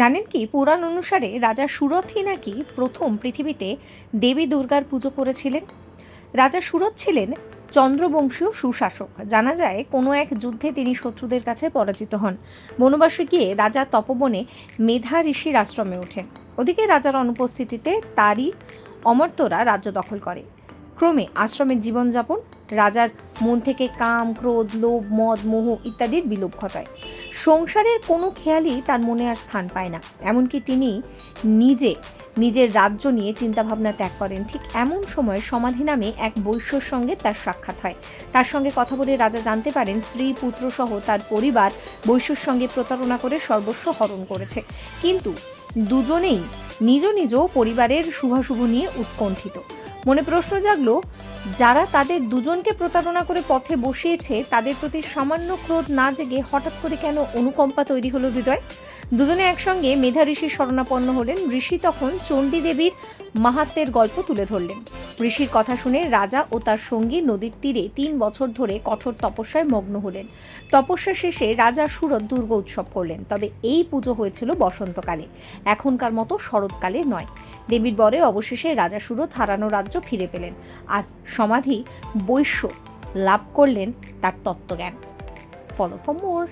জানেন কি, পুরাণ অনুসারে রাজা সুরথই নাকি প্রথম পৃথিবীতে দেবী দুর্গার পুজো করেছিলেন। রাজা সুরথ ছিলেন চন্দ্রবংশীয় সুশাসক। জানা যায়, কোনো এক যুদ্ধে তিনি শত্রুদের কাছে পরাজিত হন। বনবাসে গিয়ে রাজা তপবনে মেধা ঋষির আশ্রমে ওঠেন। ওদিকে রাজার অনুপস্থিতিতে তারই অমর্তরা রাজ্য দখল করে। ক্রমে আশ্রমের জীবনযাপন, রাজার মন থেকে কাম, ক্রোধ, লোভ, মদ, মোহ ইত্যাদির বিলোপ ঘটায়। সংসারের কোনো খেয়ালই তার মনে আর স্থান পায় না। এমনকি তিনি নিজে, নিজের রাজ্য নিয়ে চিন্তাভাবনা ত্যাগ করেন। ঠিক এমন সময় সমাধি নামে এক বৈশ্যর সঙ্গে তার সাক্ষাৎ হয়। তার সঙ্গে কথা বলে রাজা জানতে পারেন, স্ত্রী, পুত্র সহ তার পরিবার বৈশ্যর সঙ্গে প্রতারণা করে সর্বস্ব হরণ করেছে। কিন্তু দুজনেই নিজ নিজ পরিবারের শুভাশুভ নিয়ে উৎকণ্ঠিত। মনে প্রশ্ন জাগলো, যারা তাদের দুজনকে প্রতারণা করে পথে বসিয়েছে, তাদের প্রতি সামান্য ক্রোধ না জেগে হঠাৎ করে কেন অনুকম্পা তৈরি হলো হৃদয়? দুজনে একসঙ্গে মেধা ঋষির শরণাপন্ন হলেন, ঋষি তখন চণ্ডী দেবীর মাহাত্মের গল্প তুলে ধরলেন। ঋষির কথা শুনে রাজা ও তার সঙ্গী নদীর তীরে তিন বছর ধরে কঠোর তপস্যায় মগ্ন হলেন। তপস্যা শেষে রাজা সুরত দুর্গ উৎসব করলেন। তবে এই পুজো হয়েছিল বসন্তকালে। এখনকার মতো শরৎকালে নয়। দেবীর বরে অবশেষে রাজা সুরত হারানো রাজ্য ফিরে পেলেন আর সমাধি বৈশ্য লাভ করলেন তার তত্ত্বজ্ঞান। Follow for more